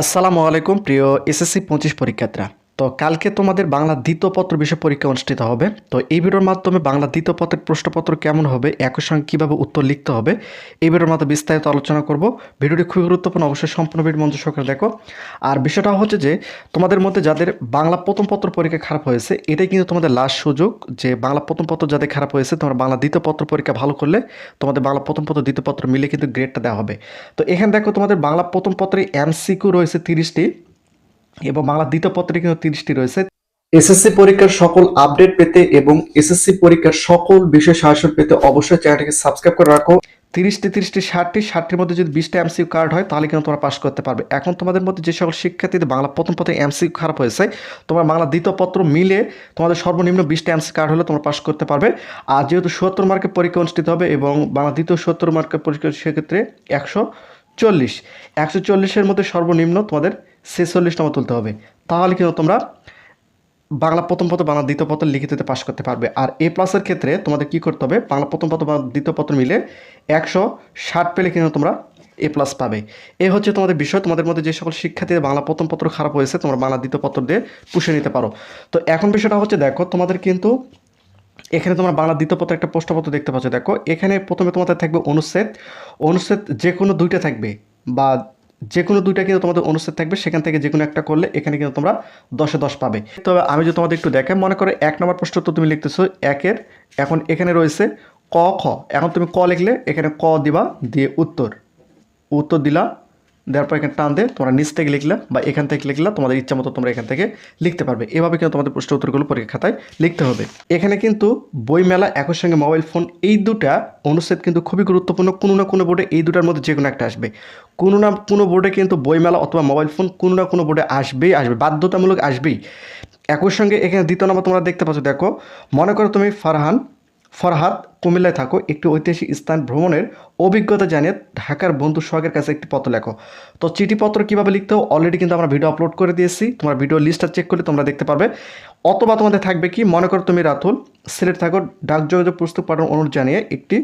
আসসালামু আলাইকুম প্রিয় এসএসসি পঁচিশ পরীক্ষার্থীরা। তো কালকে তোমাদের বাংলা দ্বিতীয় পত্র বিষয় পরীক্ষা অনুষ্ঠিত হবে। তো এই ভিডিওর মাধ্যমে বাংলা দ্বিতীয় পত্রের প্রশ্নপত্র কেমন হবে, একই সঙ্গে কীভাবে উত্তর লিখতে হবে, এই ভিডিওর মাধ্যমে বিস্তারিত আলোচনা করব। ভিডিওটি খুবই গুরুত্বপূর্ণ, অবশ্যই সম্পূর্ণ ভিডিও মঞ্চ সহকারে দেখো। আর বিষয়টা হচ্ছে যে, তোমাদের মধ্যে যাদের বাংলা প্রথম পত্র পরীক্ষা খারাপ হয়েছে, এটাই কিন্তু তোমাদের লাস্ট সুযোগ যে বাংলা প্রথম পত্র যাদের খারাপ হয়েছে, তোমরা বাংলা দ্বিতীয় পত্র পরীক্ষা ভালো করলে তোমাদের বাংলা প্রথম পত্র, দ্বিতীয় পত্র মিলে কিন্তু গ্রেডটা দেওয়া হবে। তো এখানে দেখো তোমাদের বাংলা প্রথম পত্রে এমসিকিউ রয়েছে তিরিশটি। এবং বাংলা দ্বিতীয় পত্রে কিন্তু তিরিশটি রয়েছে। এসএসসি পরীক্ষার সকল আপডেট পেতে এবং এসএসসি পরীক্ষার সকল বিষয় সাহায্য পেতে অবশ্যই চ্যানেলটিকে সাবস্ক্রাইব করে রাখো। তিরিশটি তিরিশটি ষাটটি ষাটটির মধ্যে যদি বিশটা এমসিউ কার্ড হয় তাহলে কিন্তু তোমরা পাস করতে পারবে। এখন তোমাদের মধ্যে যে সকল শিক্ষার্থীদের বাংলা প্রথম পত্রে এমসিউ খারাপ হয়েছে তোমার বাংলা দ্বিতীয় পত্র মিলে তোমাদের সর্বনিম্ন বিশটা এমসি কার্ড হলে তোমরা পাস করতে পারবে। আর যেহেতু সত্তর মার্কের পরীক্ষা অনুষ্ঠিত হবে এবং বাংলা দ্বিতীয় সত্তর মার্কের পরীক্ষা সেক্ষেত্রে একশো চল্লিশ। একশো চল্লিশের মধ্যে সর্বনিম্ন তোমাদের ছেচল্লিশ নম্বর তুলতে হবে। তাহলে কিন্তু তোমরা বাংলা প্রথম পত্র বাংলা দ্বিতীয় পত্র লিখিততে পাশ করতে পারবে। আর এ প্লাসের ক্ষেত্রে তোমাদের কি করতে হবে? বাংলা প্রথম পত্র বাংলা দ্বিতীয় পত্র মিলে একশো ষাট পেলে কিন্তু তোমরা এ প্লাস পাবে। এ হচ্ছে তোমাদের বিষয়। তোমাদের মধ্যে যে সকল শিক্ষার্থীদের বাংলা প্রথম পত্র খারাপ হয়েছে, তোমরা বাংলা দ্বিতীয় পত্র দিয়ে পুষে নিতে পারো। তো এখন বিষয়টা হচ্ছে, দেখো, তোমাদের কিন্তু এখানে তোমরা বাংলা দ্বিতীয় পত্র একটা প্রশ্নপত্র দেখতে পাচ্ছ। দেখো, এখানে প্রথমে তোমাদের থাকবে অনুচ্ছেদ। অনুচ্ছেদ যে কোনো দুইটা থাকবে, বা যে কোনো দুইটা কিন্তু তোমাদের অনুচ্ছেদ থাকবে, সেখান থেকে যে কোনো একটা করলে এখানে কিন্তু তোমরা দশে দশ পাবে। তবে আমি যদি তোমাদের একটু দেখে মনে করো এক নম্বর প্রশ্ন তো তুমি লিখতেছো, একের এখন এখানে রয়েছে ক, খ। এখন তুমি ক লিখলে এখানে ক দিবা দিয়ে উত্তর। উত্তর দিলা দেওয়ার পর এখানে টান দিয়ে তোমরা নিচ থেকে লিখলে বা এখান থেকে লিখলে তোমাদের ইচ্ছা মতো তোমরা এখান থেকে লিখতে পারবে। এভাবে কিন্তু তোমাদের প্রশ্ন উত্তরগুলো পরীক্ষা খাতায় লিখতে হবে। এখানে কিন্তু বইমেলা, একই সঙ্গে মোবাইল ফোন, এই দুটা অনুচ্ছেদ কিন্তু খুবই গুরুত্বপূর্ণ। কোনো না কোনো বোর্ডে এই দুটার মধ্যে যে কোনো একটা আসবে। কোনো না কোনো বোর্ডে কিন্তু বইমেলা অথবা মোবাইল ফোন কোনো না কোনো বোর্ডে আসবেই আসবে, বাধ্যতামূলক আসবেই। একই সঙ্গে এখানে দ্বিতীয় নম্বর তোমরা দেখতে পাচ্ছ, দেখো, মনে করো তুমি ফারহান, ফরহাদ কুমিল্লায় থাকো, একটি ঐতিহাসিক স্থান ভ্রমণের অভিজ্ঞতা জানিয়ে ঢাকার বন্ধু সোহাগের কাছে একটি পত্র লেখো। তো চিঠিপত্র কীভাবে লিখতে হবে? অলরেডি কিন্তু আমরা ভিডিও আপলোড করে দিয়েছি। তোমার ভিডিও লিস্টটা চেক করলে তোমরা দেখতে পারবে। অথবা তোমাদের থাকবে কি, মনে করো তুমি রাতুল, সিলেট থাকো, ডাক যোগাযোগ পুস্তক পাঠানোর অনুরোধ জানিয়ে একটি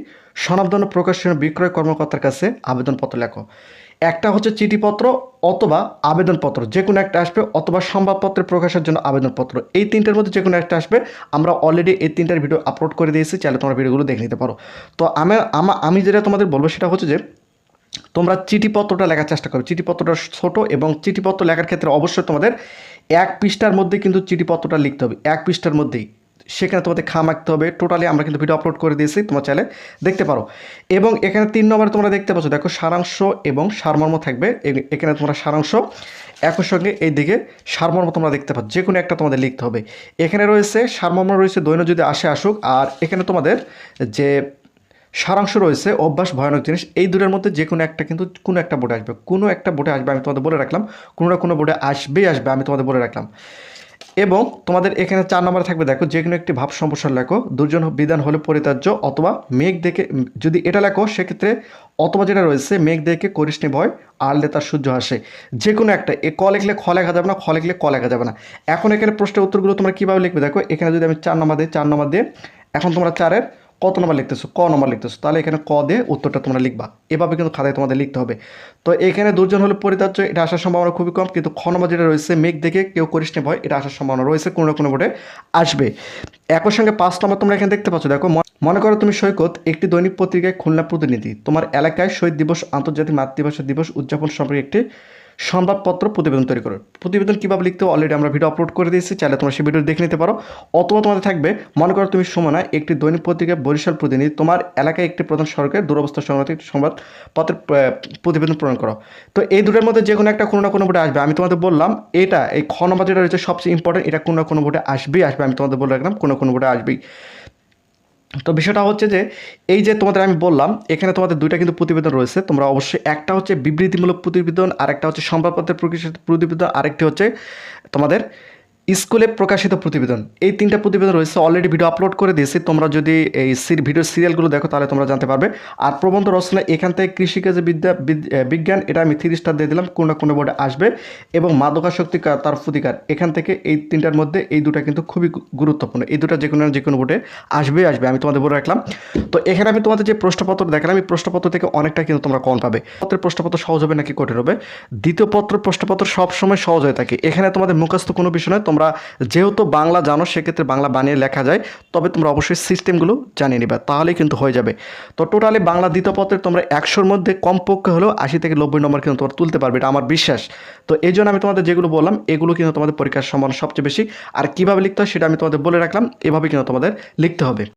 সনাবধান প্রকাশন বিক্রয় কর্মকর্তার কাছে আবেদনপত্র লেখো। একটা হচ্ছে চিঠিপত্র অথবা আবেদনপত্র। যে কোনো একটা আসবে অথবা সংবাদপত্রে প্রকাশের জন্য আবেদনপত্র। এই তিনটার মধ্যে যে কোনো একটা আসবে, আমরা অলরেডি এই তিনটার ভিডিও আপলোড করে দিয়েছি, চাইলে তোমরা ভিডিওগুলো দেখে নিতে পারো। তো আমি আমা- যেটা তোমাদের বলব সেটা হচ্ছে যে, তোমরা চিঠিপত্রটা লেখার চেষ্টা করো চিঠিপত্রটা ছোট এবং চিঠিপত্র লেখার ক্ষেত্রে অবশ্যই তোমাদের এক পৃষ্ঠার মধ্যে কিন্তু চিঠিপত্রটা লিখতে হবে। এক পৃষ্ঠার মধ্যেই। সেখানে তোমাদের খাম আঁকতে হবে। টোটালি আমরা কিন্তু ভিডিও আপলোড করে দিয়েছি তোমার চ্যানেলে দেখতে পারো। এবং এখানে তিন নম্বরে তোমরা দেখতে পাচ্ছ। দেখো, সারাংশ এবং সারমর্ম থাকবে। এখানে তোমরা সারাংশ, একই সঙ্গে এই দিকে সারমর্ম তোমরা দেখতে পাচ্ছ। যে কোনো একটা তোমাদের লিখতে হবে। এখানে রয়েছে সারমর্ম রয়েছে দৈন্য যদি আসে আসুক। আর এখানে তোমাদের যে সারাংশ রয়েছে, অভ্যাস ভয়ানক জিনিস, এই দুটোর মধ্যে যে কোনো একটা কিন্তু কোনো একটা বোর্ডে আসবে। কোনো একটা বোর্ডে আসবে, আমি তোমাদের বলে রাখলাম। কোনো না কোনো বোর্ডে আসবেই আসবে, আমি তোমাদের বলে রাখলাম। এবং তোমাদের এখানে চার নম্বরে থাকবে, দেখো, যে কোনো একটি ভাব সম্প্রসারণ লেখো। দুর্জন বিধান হলে পরিতার্য অথবা মেঘ দেখে, যদি এটা লেখো, সেক্ষেত্রে অথবা যেটা রয়েছে, মেঘ দেখে করিসনি ভয় আড়লে তার সূর্য আসে। যে কোনো একটা, এ ক লিখলে খ লেখা যাবে না, খ লিখলে ক লেখা যাবে না। এখন এখানে প্রশ্নের উত্তরগুলো তোমরা কীভাবে লিখবে? দেখো, এখানে যদি আমি চার নম্বর দিই, চার নম্বর দিয়ে, এখন তোমরা চারের কত নম্বর লিখতেছো, ক নম্বর লিখতেছো, তাহলে এখানে ক দিয়ে উত্তরটা তোমরা লিখবা। এভাবে কিন্তু খাতায় তোমাদের লিখতে হবে। তো এখানে দুর্জন হলে পরিতার্য, এটা আসার সম্ভাবনা খুবই কম, কিন্তু খ নম্বর যেটা রয়েছে, মেঘ দেখে কেউ করিস নে ভয়, এটা আসার সম্ভাবনা রয়েছে, কোনো না কোনো বোর্ডে আসবে। একই সঙ্গে পাঁচ নম্বর তোমরা এখানে দেখতে পাচ্ছ, দেখো মনে করো তুমি সৈকত, একটি দৈনিক পত্রিকায় খুলনা প্রতিনিধি, তোমার এলাকায় শহীদ দিবস, আন্তর্জাতিক মাতৃভাষা দিবস উদযাপন সম্পর্কে একটি সংবাদপত্র প্রতিবেদন তৈরি করো। প্রতিবেদন কীভাবে লিখতে অলরেডি আমরা ভিডিও আপলোড করে দিয়েছি, চাইলে তোমরা সেই ভিডিও দেখে নিতে পারো। অথবা তোমাদের থাকবে, মনে করো তুমি সময় একটি দৈনিক পত্রিকায় বরিশাল প্রতিনিধি, তোমার এলাকায় একটি প্রধান সড়কের দুরবস্থা সংক্রান্ত একটি সংবাদপত্রের প্রতিবেদন প্রদান করো। তো এই দুটোর মধ্যে যে কোনো একটা কোনো না কোনো বোর্ডে আসবে। আমি তোমাদের বললাম, এটা, এই খ যেটা রয়েছে সবচেয়ে ইম্পর্টেন্ট এটা কোনো না কোনো বোর্ডে আসবেই, আসবে, আমি তোমাদের বলে রাখলাম, কোনো কোনো বোর্ডে আসবেই। তো বিষয়টা হচ্ছে যে, এই যে তোমাদের আমি বললাম, এখানে তোমাদের দুইটা কিন্তু প্রতিবেদন রয়েছে। তোমরা অবশ্যই একটা হচ্ছে বিবৃতিমূলক প্রতিবেদন আর একটা হচ্ছে সংবাদপত্রের প্রতিবেদন, আরেকটি হচ্ছে তোমাদের স্কুলে প্রকাশিত প্রতিবেদন। এই তিনটা প্রতিবেদন রয়েছে অলরেডি ভিডিও আপলোড করে দিয়েছি। তোমরা যদি এই ভিডিও সিরিয়ালগুলো দেখো, তাহলে তোমরা জানতে পারবে। আর প্রবন্ধ রচনা, এখান থেকে কৃষিকাজে বিদ্যা, বিদ- বিজ্ঞান, এটা আমি থ্রি স্টার দিয়ে দিলাম, কোনো না কোনো বোর্ডে আসবে। এবং মাদকাসক্তি তার প্রতিকার, এখান থেকে এই তিনটার মধ্যে এই দুটা কিন্তু খুবই গুরুত্বপূর্ণ। এই দুটা যে কোনো যে কোনো বোর্ডে আসবে আসবে, আমি তোমাদের বলে রাখলাম। তো এখানে আমি তোমাদের যে প্রশ্নপত্র দেখালাম, এই প্রশ্নপত্র থেকে অনেকটা কিন্তু তোমরা কম পাবে। পত্রের প্রশ্নপত্র সহজ হবে নাকি কঠিন হবে? দ্বিতীয় পত্র প্রশ্নপত্র সবসময় সহজ হয়ে থাকে। এখানে তোমাদের মুখস্থ কোনো বিষয় নয় তোমরা যেহেতু বাংলা জানো, সেক্ষেত্রে বাংলা বানিয়ে লেখা যায়। তবে তোমরা অবশ্যই সিস্টেমগুলো জানিয়ে নেবে, তাহলেই কিন্তু হয়ে যাবে। তো টোটালি বাংলা দ্বিতীয় পত্রে তোমরা একশোর মধ্যে কমপক্ষে হলেও আশি থেকে নব্বই নম্বর কিন্তু তোমরা তুলতে পারবে, এটা আমার বিশ্বাস। তো এই জন্য আমি তোমাদের যেগুলো বললাম, এগুলো কিন্তু তোমাদের পরীক্ষার সম্মান সবচেয়ে বেশি। আর কীভাবে লিখতে হয় সেটা আমি তোমাদের বলে রাখলাম, এভাবে কিন্তু তোমাদের লিখতে হবে।